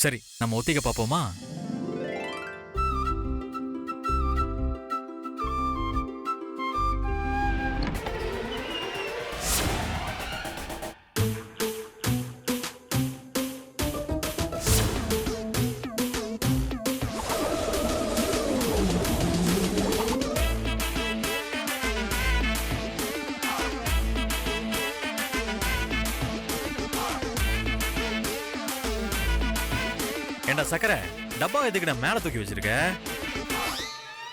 சரி நம்ம ஒத்திக்க பாப்போமா ஏண்டா சக்கரை? டப்பா எதுக்கு நான் மேல தூக்கி வச்சிருக்க?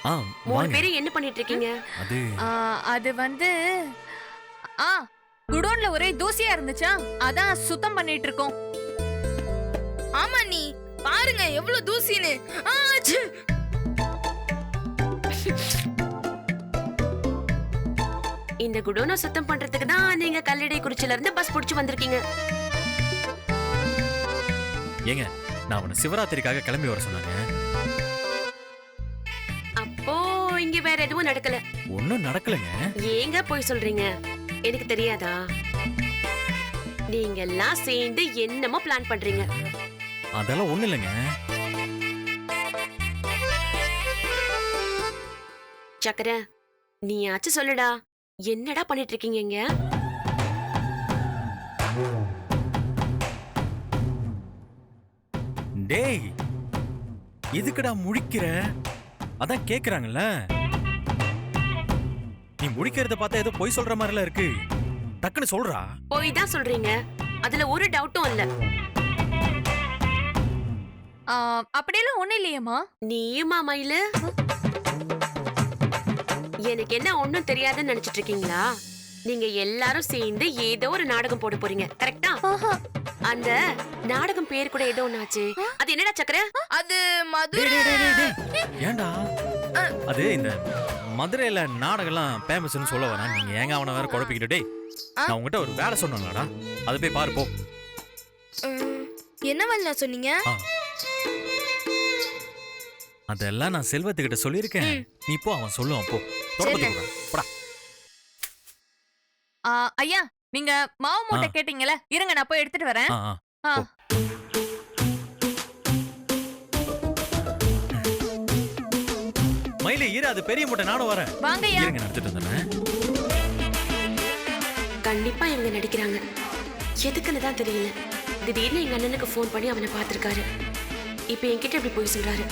ஆ மூணு வாங்க. பேரும் என்ன பண்ணிட்டு இருக்கீங்க அது ஆ, அது வந்து ஆ குடோன்ல ஒரே தூசியா இருந்துச்சா? அதான் சுத்தம் பண்ணிட்டு இருக்கோம் ஆமா நீ பாருங்க எவ்வளவு தூசின்னு. ஆ, ச்சே. இந்த குடோனை சுத்தம் பண்றதுக்கு தான் நீங்க கல்லடை குறிச்சில இருந்து பஸ் புடிச்சு வந்திருக்கீங்க. ஏங்க நான் அவனை சிவராத்திரிக்காக கிளம்பி வர சொன்னாங்க. அப்போ இங்க வேற எதுவும் நடக்கல. ஒன்றும் நடக்கலைங்க. ஏங்க போய் சொல்றீங்க? எனக்கு தெரியாதா? நீங்க எல்லாம் சேர்ந்து என்னமோ பிளான் பண்றீங்க. அதெல்லாம் ஒன்றும் இல்லைங்க. சக்கர நீயாச்சும் சொல்லுடா. என்னடா பண்ணிட்டு இருக்கீங்க டேய் எதுக்குடா முழிக்கிற? அதான் கேக்குறாங்கல்ல. நீ முழிக்கிறத பார்த்தா ஏதோ பொய் சொல்ற மாதிரிலாம் இருக்கு. டக்குன்னு சொல்றா. போய் தான் சொல்றீங்க. அதுல ஒரு டவுட்டும் இல்ல. ஆ, அப்படியெல்லாம் ஒண்ணும் இல்லையேம்மா. நீயுமா மயிலு? எனக்கு என்ன ஒண்ணும் தெரியாதுன்னு நினைச்சிட்டு இருக்கீங்களா? நீங்க எல்லாரும் சேர்ந்து ஏதோ ஒரு நாடகம் போட போறீங்க. கரெக்டா ஆஹா. அந்த நாடகம் பேர் கூட ஏதோ ஒண்ணாச்சு அது என்னடா சக்கர? அது மதுரை. ஏன்டா? அது இந்த மதுரையில நாடகம்லாம் ஃபேமஸ்னு சொல்ல வரேன். நீங்க ஏங்க அவனை வேற குழப்பிக்கிட்டு? டேய் நான் உங்ககிட்ட ஒரு வேலை சொன்னேன்லடா அது போய் பாரு போ. என்ன வரல சொன்னீங்க. அதெல்லாம் நான் செல்வத்துக்கிட்ட சொல்லியிருக்கேன். நீ போ அவன் சொல்லுவான் போ. ஐயா நீங்க மாவு மூட்டை. கேட்டீங்கல்ல இருங்க நான் போய் எடுத்துட்டு வரேன். ஆ, ஆ. ஆ. போ. மயிலு இரு அது பெரிய மூட்டை நானும் வரேன். வாங்கய்யா. இருங்க நான் எடுத்துட்டு வந்துடுறேன். கண்டிப்பா இவங்க நடிக்கிறாங்க. எதுக்குன்னு தான் தெரியல. திடீர்னு எங்க அண்ணனுக்கு ஃபோன் பண்ணி அவனை பார்த்திருக்காரு. இப்ப என்கிட்ட இப்படி போய் சொல்றாரு.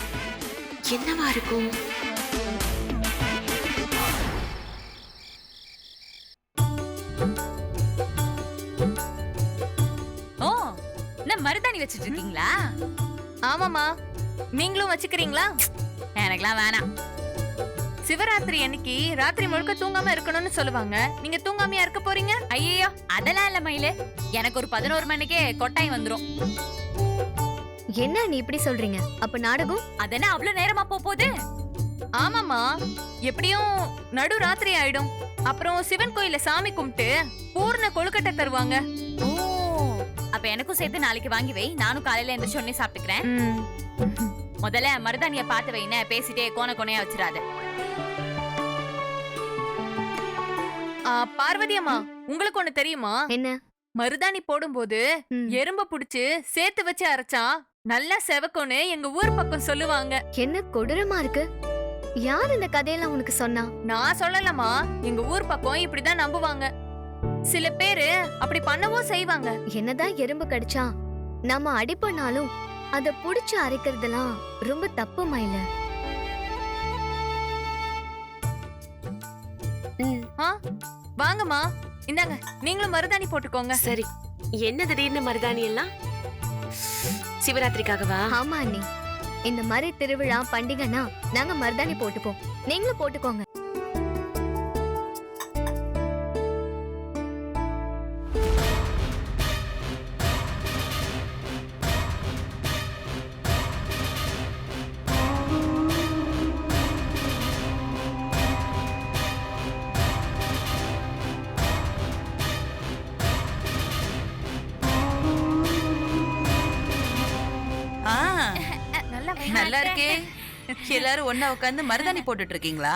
என்னவா இருக்கும்? மருதாணி வச்சிட்டு இருக்கீங்களா ஆமாமா நீங்களும் வச்சுக்கிறீங்களா? எனக்கெல்லாம் வேணாம். சிவராத்திரி அன்னைக்கு ராத்திரி முழுக்க தூங்காம இருக்கணும்னு சொல்லுவாங்க. நீங்க தூங்காமையா இருக்க போறீங்க? ஐயோ அதெல்லாம் இல்ல மயிலு. எனக்கு ஒரு பதினோரு மணிக்கே கொட்டாய் வந்துரும். என்ன நீ இப்படி சொல்றீங்க? அப்ப நாடகம்? அதென்ன அவ்வளவு நேரமா போக போகுது ஆமாமா எப்படியும் நடு ராத்திரி ஆயிடும். அப்புறம் சிவன் கோயில்ல சாமி கும்பிட்டு பூர்ண கொழுக்கட்டை தருவாங்க. ஓ அப்ப எனக்கும் சேர்த்து நாளைக்கு வாங்கி வை. நானும் காலையில எந்திரிச்சு உடனே சாப்பிட்டுக்கிறேன். முதல்ல மருதாணிய பார்த்து வைன பேசிட்டே கோண கோணையா வச்சிடாத ஆ, பார்வதி அம்மா உங்களுக்கு ஒண்ணு தெரியுமா? என்ன? மருதாணி போடும்போது. எறும்ப புடிச்சு சேர்த்து வச்சு அரைச்சா நல்லா செவக்கும்னு எங்க ஊர் பக்கம் சொல்லுவாங்க. என்ன கொடூரமா இருக்கு? யார் இந்த கதையெல்லாம் உனக்கு சொன்னா? நான் சொல்லலமா எங்க ஊர் பக்கம் இப்படிதான் நம்புவாங்க. சில பேரு அப்படி பண்ணவும் செய்வாங்க. என்னதான் எறும்பு கடிச்சா நாம அடிப்பனாலும் அத புடிச்சு அரைக்கிறதெல்லாம் ரொம்ப தப்பு மயில. வாங்கம்மா. இந்தாங்க நீங்களும் மருதாணி போட்டுக்கோங்க. சரி என்ன திடீர்னு மருதாணி எல்லாம்? சிவராத்திரிக்காகவா ஆமா அண்ணி. இந்த மாதிரி திருவிழா பண்டிகைனா நாங்க மருதாணி போட்டுப்போம். நீங்களும் போட்டுக்கோங்க. நல்லா இருக்கே. எல்லாரும் ஒண்ணா உட்கார்ந்து மருதாணி போட்டுட்டு இருக்கீங்களா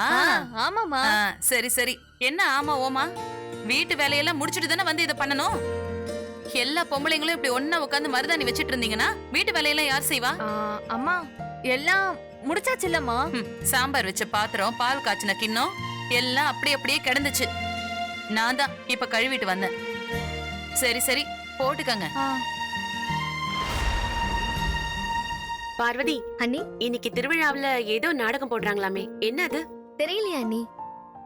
ஆமாமா சரி சரி. என்ன ஆமா ஓமா? வீட்டு வேலையெல்லாம் முடிச்சிட்டு தானே வந்து இதை பண்ணணும்? எல்லா பொம்பளைங்களும் இப்படி ஒண்ணா உட்காந்து மருதாணி வச்சிட்டு இருந்தீங்கன்னா வீட்டு வேலையெல்லாம் யார் செய்வா? அம்மா எல்லாம் முடிச்சாச்சு இல்லம்மா. சாம்பார் வச்ச பாத்திரம் பால் காய்ச்சின கிண்ணம் எல்லாம் அப்படி அப்படியே கிடந்துச்சு. நான் தான் இப்ப கழுவிட்டு வந்தேன். சரி சரி போட்டுக்கங்க. பார்வதி அண்ணி இன்னைக்கு திருவிழாவுல ஏதோ நாடகம் போடுறாங்களாமே. என்ன அது தெரியலையா அண்ணி.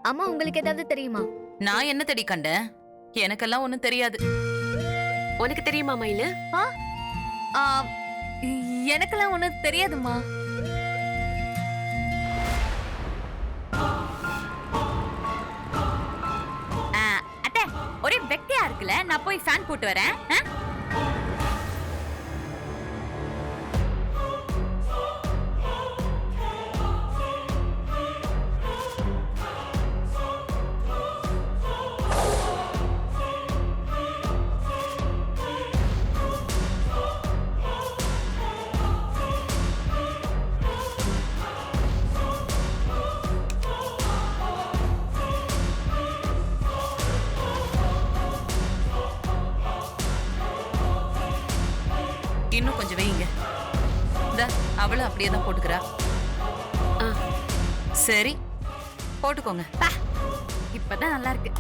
அம்மா உங்களுக்கு ஏதாவது தெரியுமா? நான் என்ன தேடி கண்டேன்? எனக்கெல்லாம் ஒண்ணும் தெரியாது. உனக்கு தெரியுமா மயிலு? ஆ, எனக்கெல்லாம் ஒண்ணு தெரியாதும்மா. ஆ, அத்தை ஒரே வெக்கையா இருக்குல்ல? நான் போய் ஃபேன் போட்டு வரேன். ஆ? அப்படியே தான் போட்டுக்கிறா. ஆ. சரி போட்டுக்கோங்க. இப்பதான் நல்லா இருக்கு.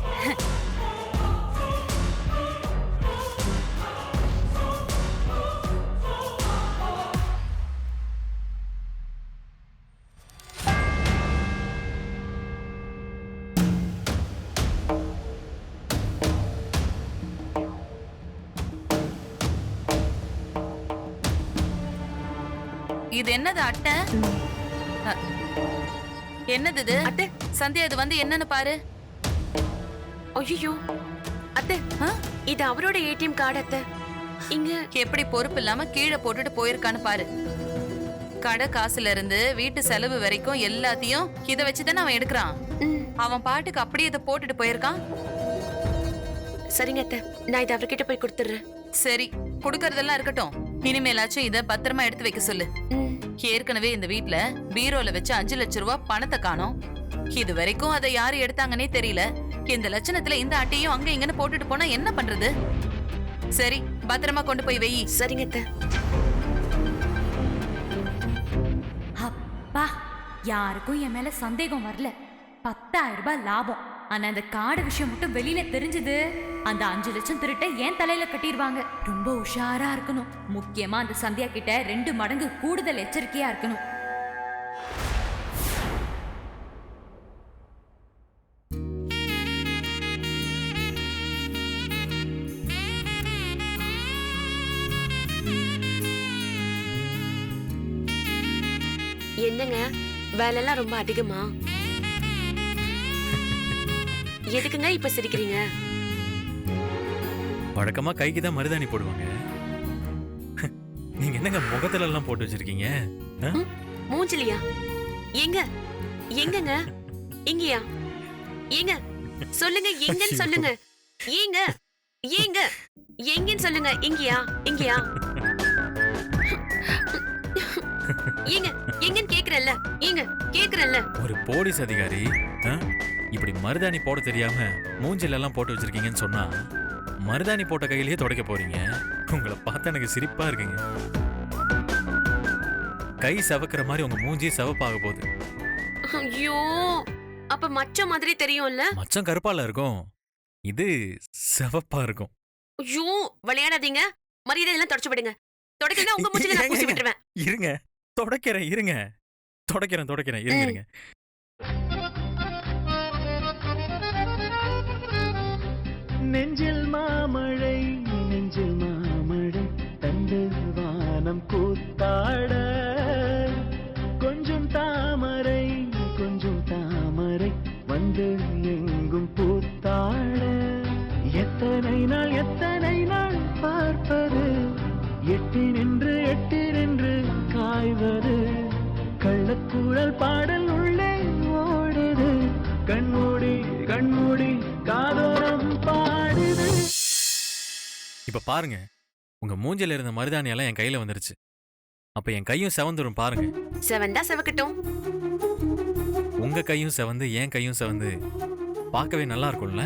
இது என்னது அட்டை? என்னது இது? அத்தை சந்தியா இது வந்து என்னன்னு பாரு. ஐயோ அத்தை? இது அவரோட ஏடிஎம் கார்டு அத்தை இங்க. எப்படி பொறுப்பு இல்லாம கீழே போட்டுட்டு போயிருக்கான்னு பாரு. கடை காசுல இருந்து வீட்டு செலவு வரைக்கும் எல்லாத்தையும் இத வச்சுதானே அவன் எடுக்கிறான். அவன் பாட்டுக்கு அப்படியே இதை போட்டுட்டு போயிருக்கான். சரிங்க அத்தை நான் இதை அவர்கிட்ட போய் கொடுத்துட்றேன். சரி கொடுக்கறதெல்லாம் இருக்கட்டும். இனிமேலாச்சும் இத பத்திரமா எடுத்து வைக்க சொல்லு. ஏற்கனவே இந்த வீட்ல பீரோல வச்ச அஞ்சு லட்ச ரூபாய் பணத்தை காணோம். இது வரைக்கும் அதை யாரு எடுத்தாங்கன்னே தெரியல. இந்த லட்சணத்துல இந்த அட்டையும் அங்க இங்கன்னு போட்டுட்டு போனா என்ன பண்றது? சரி பத்திரமா கொண்டு போய் வெயி. சரிங்க அப்பா யாருக்கும் என் மேல சந்தேகம் வரல. பத்தாயிரம் ரூபாய் லாபம். ஆனா அந்த காடு விஷயம் மட்டும் வெளியில தெரிஞ்சது. அந்த அஞ்சு லட்சம் திருட்ட ஏன் தலையில கட்டிடுவாங்க ரொம்ப உஷாரா இருக்கணும். முக்கியமா அந்த சந்தியா கிட்ட ரெண்டு மடங்கு கூடுதல் எச்சரிக்கையா இருக்கணும். என்னங்க? வேலையெல்லாம் ரொம்ப அதிகமா? எதுக்குங்க இப்ப சிரிக்கிறீங்க? வழக்கமா கைக்கு தான் மருதாணி போடுவாங்க. நீங்க என்னங்க முகத்துல எல்லாம் போட்டு வச்சிருக்கீங்க? மூஞ்சிலியா? எங்க? எங்கங்க? இங்கயா? எங்க? சொல்லுங்க எங்கன்னு சொல்லுங்க. ஏங்க? ஏங்க? எங்கன்னு சொல்லுங்க. இங்கயா? இங்கயா? ஏங்க? எங்கன்னு கேக்குறல்ல? ஏங்க? கேக்குறல்ல? ஒரு போலீஸ் அதிகாரி? இப்படி மருதாணி போட தெரியாம மூஞ்சில எல்லாம் போட்டு வச்சிருக்கீங்கன்னு சொன்னா மருதாணி போட்ட கையிலேயே துடைக்க போறீங்க. உங்களை பார்த்தா எனக்கு சிரிப்பா இருக்குங்க. கை சவக்கிற மாதிரி உங்க மூஞ்சி சிவப்பாக போகுது. ஐயோ அப்ப மச்ச மாதிரி தெரியும்ல? மச்சம் கருப்பால இருக்கும். இது சிவப்பா இருக்கும். ஐயோ விளையாடாதீங்க. மரியாதை எல்லாம் தொடச்சு விடுங்க. தொடக்கிறதா உங்க மூஞ்சில நான் பூசி விட்டுருவேன். இருங்க. தொடக்கிறேன் இருங்க. தொடக்கிறேன் தொடக்கிறேன். இருங்க. இருங்க. நெஞ்சில் பாருங்க. உங்க மூஞ்சில இருந்த மருதாணி எல்லாம் என் கையில வந்துருச்சு. அப்ப என் கையும் செவந்துரும் பாருங்க. செவந்தா செவக்கட்டும். உங்க கையும் செவந்து என் கையும் செவந்து பார்க்கவே நல்லா இருக்கும்ல?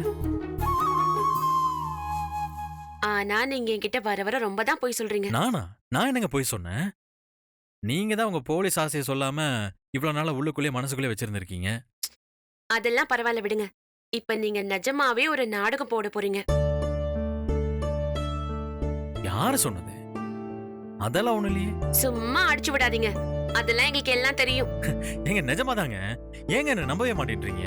ஆனா நீங்க என்கிட்ட வர வர ரொம்ப தான் போய் சொல்றீங்க. நானா? நான் என்னங்க போய் சொன்னேன்? நீங்க தான் உங்க போலீஸ் ஆசையை சொல்லாம இவ்வளவு நாளா உள்ளுக்குள்ளே மனசுக்குள்ளே வச்சிருந்திருக்கீங்க? அதெல்லாம் பரவாயில்ல விடுங்க. இப்ப நீங்க நிஜமாவே ஒரு நாடகம் போட போறீங்க. யாரு சொன்னது? அதெல்லாம் ஒண்ணு இல்லையே. சும்மா அடிச்சு விடாதீங்க. அதெல்லாம் எங்களுக்கு எல்லாம் தெரியும். ஏங்க நிஜமாதாங்க. ஏங்க என்ன நம்பவே மாட்டேன்றீங்க?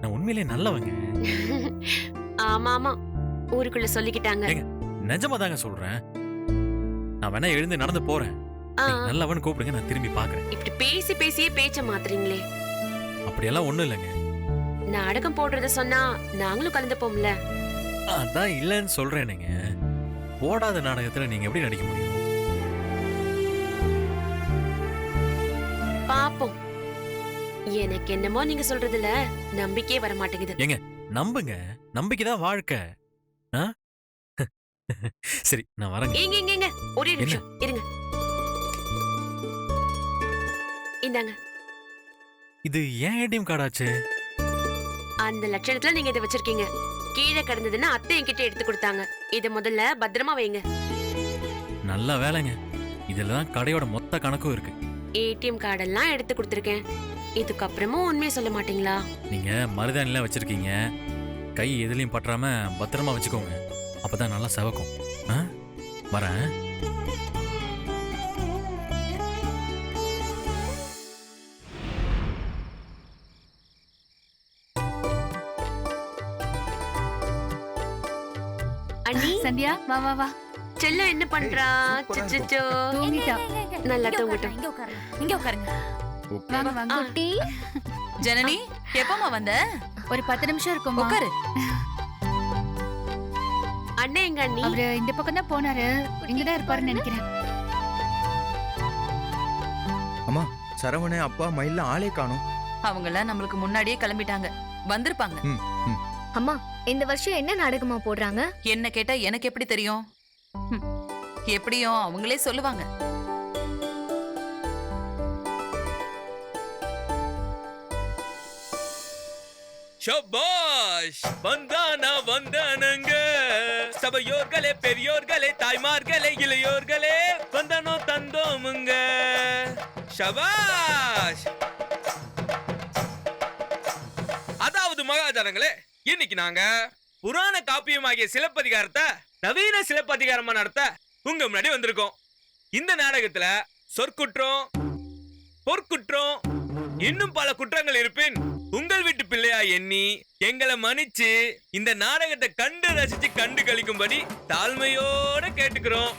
நான் உண்மையிலேயே நல்லவங்க. ஆமா ஆமா ஊருக்குள்ள சொல்லிக்கிட்டாங்க. நிஜமாதாங்க சொல்றேன். நான் வேணா எழுந்து நடந்து போறேன். நல்லவன் கூப்பிடுங்க நான் திரும்பி பாக்குறேன். இப்படி பேசி பேசியே பேச்ச மாத்துறீங்களே. அப்படியெல்லாம் ஒண்ணும் இல்லைங்க. நாடகம் போடுறத சொன்னா நாங்களும் கலந்துப்போம்ல அதான் இல்லைன்னு சொல்றேனுங்க. போடாத நாடகத்துல நீங்க எப்படி நடிக்க முடியும்? பாப்போம். எனக்கு என்னமோ நீங்க சொல்றதுல நம்பிக்கையே வர மாட்டேங்குது. நம்புங்க. நம்பிக்கைதான் வாழ்க்கை. ஆ? சரி நான் வரேங்க. ஏங்க ஏங்க ஏங்க ஒரே? நிமிஷம். இருங்க. இந்தாங்க. இது ஏன் ஏடிஎம் கார்டாச்சு? அந்த லட்சணத்துல நீங்க இதை வச்சிருக்கீங்க. கீழே கிடந்ததுன்னா அத்தை என்கிட்ட எடுத்து கொடுத்தாங்க. இதை முதல்ல பத்திரமா வைங்க. நல்ல வேலைங்க. இதுல தான் கடையோட மொத்த கணக்கும் இருக்கு. ஏடிஎம் கார்டெல்லாம் எடுத்து கொடுத்துருக்கேன். இதுக்கப்புறமும் உண்மையை சொல்ல மாட்டீங்களா? நீங்க மருதாணிலாம் வச்சிருக்கீங்க. கை எதுலயும் பற்றாம பத்திரமா வச்சுக்கோங்க. அப்பதான் நல்லா செவக்கும்? வரேன். சந்தியா வா வா வா. செல்லம் என்ன பண்றா? சிச்சோ தூங்கிட்டா? நல்லா தூங்கட்டும். இங்க உட்காருங்க இங்க உட்காருங்க. வாங்க வாங்க. குட்டி. ஜனனி எப்பமா வந்த? ஒரு பத்து நிமிஷம் இருக்குமா உட்காரு. அண்ணன் எங்க அண்ணி? அவரு இந்த பக்கம் தான் போனாரு. இங்கதான் இருப்பாருன்னு நினைக்கிறேன். சரவண அப்பா மயில ஆளே காணோம். அவங்கெல்லாம் நம்மளுக்கு முன்னாடியே கிளம்பிட்டாங்க. வந்திருப்பாங்க. அம்மா இந்த வருஷம் என்ன நாடகமா போடுறாங்க? என்ன கேட்டா எனக்கு எப்படி தெரியும்? எப்படியும் அவங்களே சொல்லுவாங்க. ஷபாஷ் வந்தானா வந்தானங்க. சபையோர்களே பெரியோர்களே தாய்மார்களே இளையோர்களே வந்தனோ தந்தோமுங்க. ஷபாஷ்! இன்னைக்கு நாங்க புராண காப்பியமாகிய சிலப்பதிகாரத்தை நவீன சிலப்பதிகாரமா நடத்த உங்க முன்னாடி வந்திருக்கோம். இந்த நாடகத்துல சொற்குற்றம் பொற்குற்றம் இன்னும் பல குற்றங்கள் இருப்பின் உங்கள் வீட்டு பிள்ளையா எண்ணி எங்களை மன்னிச்சு இந்த நாடகத்தை கண்டு ரசிச்சு கண்டு கழிக்கும்படி தாழ்மையோட கேட்டுக்கிறோம்.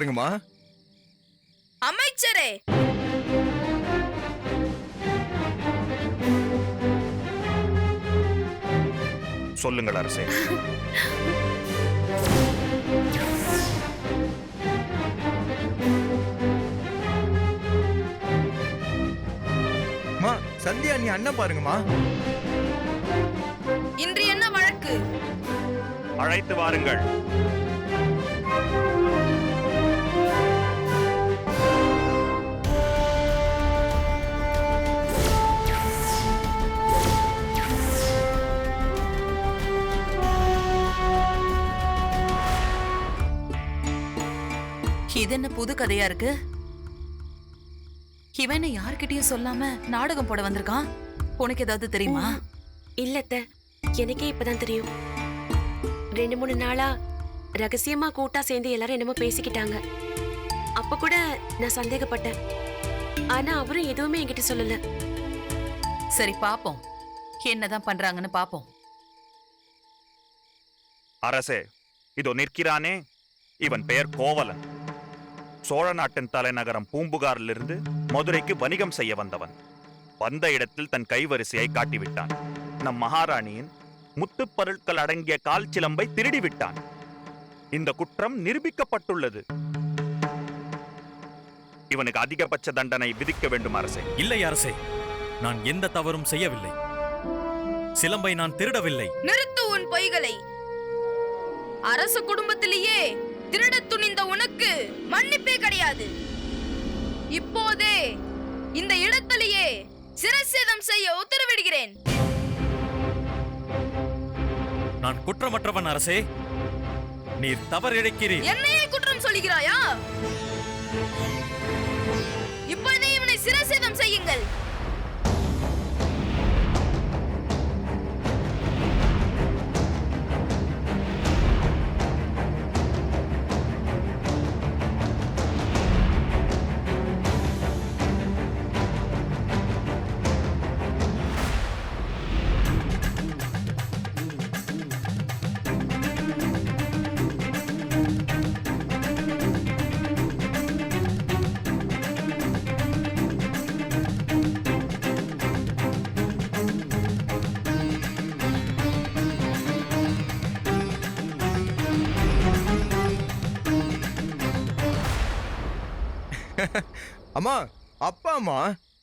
பாருங்கம்மா. அமைச்சரே. சொல்லுங்கள் அரசே. மா சந்தியா நீ அண்ணன் பாருங்கம்மா. இன்று என்ன வழக்கு? அழைத்து வாருங்கள். இது என்ன புது கதையா இருக்கு? இவன் யார்கிட்டயும் சொல்லாம நாடகம் போட வந்திருக்கான்? உனக்கு ஏதாவது தெரியுமா? இல்ல அத்தை. எனக்கே இப்பதான் தெரியும். ரெண்டு மூணு நாளா ரகசியமா கூட்டா சேர்ந்து எல்லாரும் என்னமோ பேசிக்கிட்டாங்க. அப்ப கூட நான் சந்தேகப்பட்டேன். ஆனா அவரும் எதுவுமே என்கிட்ட சொல்லல. சரி பாப்போம். என்னதான் பண்றாங்கன்னு பாப்போம். அரசே இதோ நிற்கிறானே. இவன் பெயர் கோவலன். சோழ நாட்டின் தலைநகரம் பூம்புகாரிலிருந்து மதுரைக்கு வணிகம் செய்ய வந்தவன். வந்த இடத்தில் தன் கைவரிசையை காட்டிவிட்டான். நம் மகாராணியின் முத்துப் பொருட்கள் அடங்கிய கால் சிலம்பை திருடி விட்டான் இந்த குற்றம் நிரூபிக்கப்பட்டுள்ளது. இவனுக்கு அதிகபட்ச தண்டனை விதிக்க வேண்டும் அரசே. இல்லை அரசே நான் எந்த தவறும் செய்யவில்லை. சிலம்பை நான் திருடவில்லை. நிறுத்து உன் பொய்களை. அரச குடும்பத்திலேயே திருடத் துணிந்த உனக்கு மன்னிப்பே கிடையாது. இப்போதே இந்த இடத்திலேயே சிரசேதம் செய்ய உத்தரவிடுகிறேன். நான் குற்றமற்றவன் அரசே நீர் தவறிழைக்கிறீர். என்னையே குற்றம் சொல்லுகிறாயா? அம்மா அப்பா அம்மா.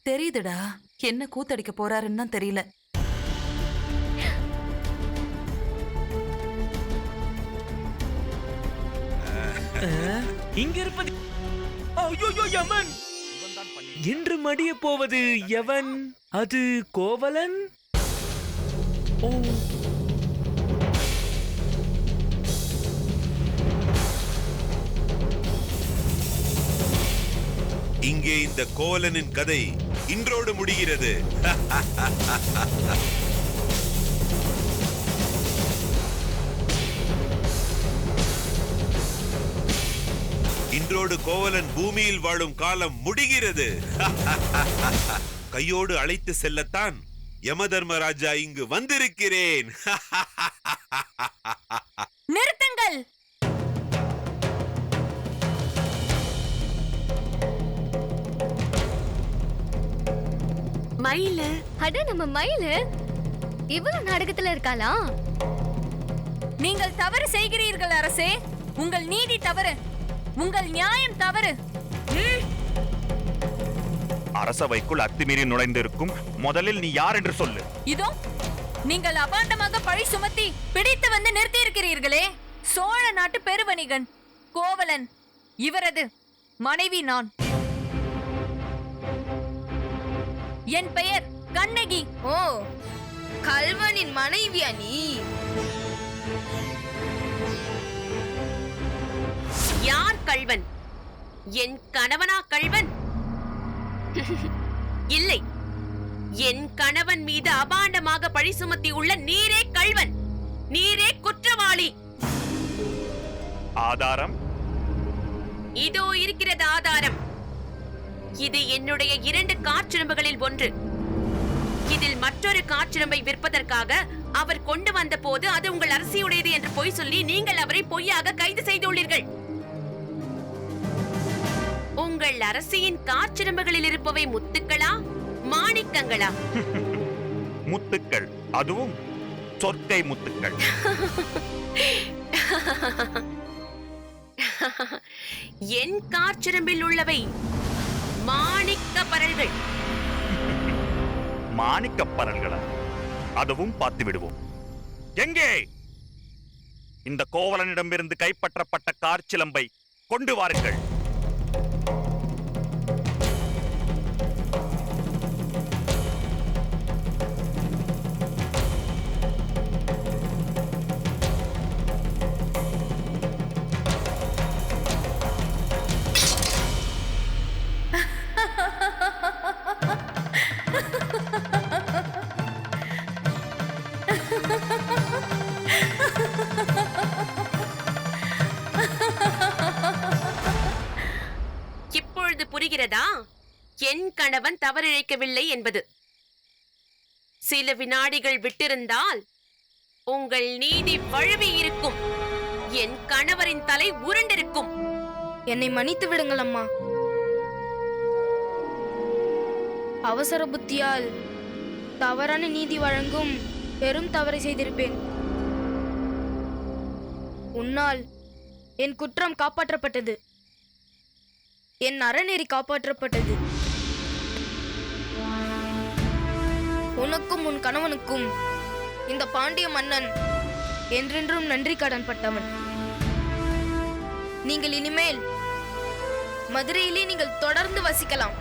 தெரியுதுடா. என்ன கூத்தடிக்க போறாருன்னு தான் தெரியல. இங்க இருப்பது ஐயோ யமன்! என்று மடிய போவது எவன் அது கோவலன்? ஓ இங்கே இந்த கோவலனின் கதை இன்றோடு முடிகிறது. இன்றோடு கோவலன் பூமியில் வாழும் காலம் முடிகிறது. கையோடு அழைத்து செல்லத்தான் யமதர்மராஜா இங்கு வந்திருக்கிறேன். நிறுத்துங்கள். மயிலு? அட நம்ம மயிலு? இவ்வளவு நாடகத்துல இருக்காளா? நீங்கள் தவறு செய்கிறீர்கள் அரசே. உங்கள் நீதி தவறு. உங்கள் நியாயம் தவறு. அரசவைக்குள் அத்துமீறி நுழைந்திருக்கும் முதலில் நீ யார் என்று சொல்லு. இதோ நீங்கள் அபாண்டமாக பழி சுமத்தி பிடித்து வந்து நிறுத்தியிருக்கிறீர்களே. சோழ நாட்டு பெருவணிகன் கோவலன் இவரது மனைவி நான். என் பெயர் கண்ணகி. ஓ கல்வனின் மனைவியா நீ? யார் கள்வன் என் கணவனா கள்வன் இல்லை என் கணவன் மீது அபாண்டமாக பழி சுமத்தி உள்ள நீரே கள்வன் நீரே குற்றவாளி. ஆதாரம்? இதோ இருக்கிறது ஆதாரம். இது என்னுடைய இரண்டு காற்றிரும்புகளில் ஒன்று. இதில் மற்றொரு காற்றிரும்பை விற்பதற்காக அவர் கொண்டு வந்த போது அது உங்கள் அரசியுடையது என்று பொய் சொல்லி நீங்கள் அவரை பொய்யாக கைது செய்துள்ளீர்கள். உங்கள் அரசியின் காற்றிரும்புகளில் இருப்பவை முத்துக்களா மாணிக்கங்களா? முத்துக்கள் அதுவும் சொற்கை முத்துக்கள். என் காற்றிரும்பில் உள்ளவை மாணிக்க பரல்கள் மாணிக்க பரல்களா அதுவும் பார்த்து விடுவோம். எங்கே? இந்த கோவலனிடமிருந்து கைப்பற்றப்பட்ட கார் சிலம்பை கொண்டு வாருங்கள். இப்பொழுது புரிகிறதா? என் கணவன் தவறிழைக்கவில்லை என்பது. சில வினாடிகள் விட்டிருந்தால் உங்கள் நீதி வழுவி இருக்கும். என் கணவரின் தலை உருண்டிருக்கும். என்னை மன்னித்து விடுங்கள் அம்மா. அவசர புத்தியால் தவறான நீதி வழங்கும் பெரும் தவறை செய்திருப்பேன். உன்னால் என் குற்றம் காப்பாற்றப்பட்டது. என் அறநெறி காப்பாற்றப்பட்டது. உனக்கும் உன் கணவனுக்கும் இந்த பாண்டிய மன்னன் என்றென்றும் நன்றி கடன் பட்டவன். நீங்கள் இனிமேல் மதுரையிலே நீங்கள் தொடர்ந்து வசிக்கலாம்.